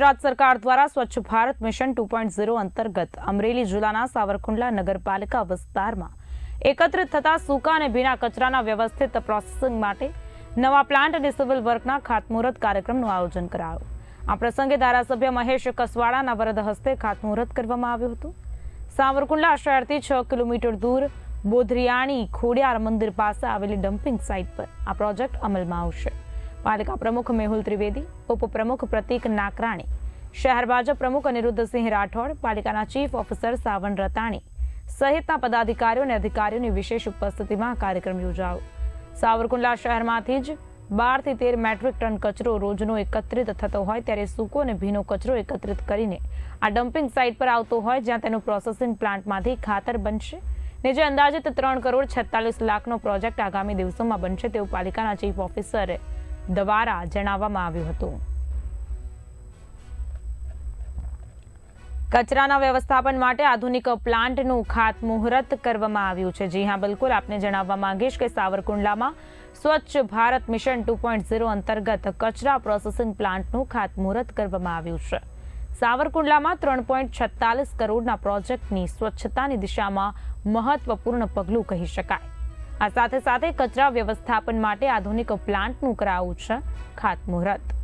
ગુજરાત સરકાર દ્વારા સ્વચ્છ ભારત મિશન ટુ અંતર્ગત અમરેલી જિલ્લાના સાવરકુંડલા નગરપાલિકા વિસ્તારમાં એકત્રિત થતા સૂકા અને ભીના કચરાના વ્યવસ્થિત પ્રોસેસિંગ માટે નવા પ્લાન્ટ અને સિવિલ વર્કના ખાતમુહૂર્ત કાર્યક્રમનું આયોજન કરાયું. આ પ્રસંગે ધારાસભ્ય મહેશ કસવાડાના વરદ હસ્તે ખાતમુહૂર્ત કરવામાં આવ્યું હતું. સાવરકુંડલા શહેરથી છ કિલોમીટર દૂર બોધરિયાણી ખોડિયાર મંદિર પાસે આવેલી ડમ્પિંગ સાઇટ પર આ પ્રોજેક્ટ અમલમાં આવશે. પાલિકા પ્રમુખ મેહુલ ત્રિવેદી, ઉપપ્રમુખ પ્રતિક નાકરાણી, શહેર ભાજપ પ્રમુખ અનિરુદ્ધસિંહ રાઠોડ, પાલિકાના ચીફ ઓફિસર સાવન રતાણી સહિતના પદાધિકારીઓ અને અધિકારીઓની વિશેષ ઉપસ્થિતિમાં કાર્યક્રમ યોજાયો. સાવરકુંડલા શહેરમાંથી જ બારથી તેર મેટ્રિક ટન કચરો રોજનો એકત્રિત થતો હોય ત્યારે સૂકો અને ભીનો કચરો એકત્રિત કરીને આ ડમ્પિંગ સાઇટ પર આવતો હોય જ્યાં તેનું પ્રોસેસિંગ પ્લાન્ટમાંથી ખાતર બનશે ને જે અંદાજિત ત્રણ કરોડ છેતાલીસ લાખનો પ્રોજેક્ટ આગામી દિવસોમાં બનશે તેવું પાલિકાના ચીફ ઓફિસર દ્વારા જણાવવામાં આવ્યું હતું. કચરાના વ્યવસ્થાપન માટે આધુનિક પ્લાન્ટનું ખાતમુહૂર્ત કરવામાં આવ્યું છે. જી હા, બિલકુલ. આપને જણાવવા માંગીશ કે સાવરકુંડલામાં સ્વચ્છ ભારત મિશન ટુ અંતર્ગત કચરા પ્રોસેસિંગ પ્લાન્ટનું ખાતમુહૂર્ત કરવામાં આવ્યું છે. સાવરકુંડલામાં ત્રણ પોઈન્ટ છત્તાલીસ કરોડના પ્રોજેક્ટની સ્વચ્છતાની દિશામાં મહત્વપૂર્ણ પગલું કહી શકાય. આ સાથે સાથે કચરા વ્યવસ્થાપન માટે આધુનિક પ્લાન્ટનું કરાવું છે ખાતમુહૂર્ત.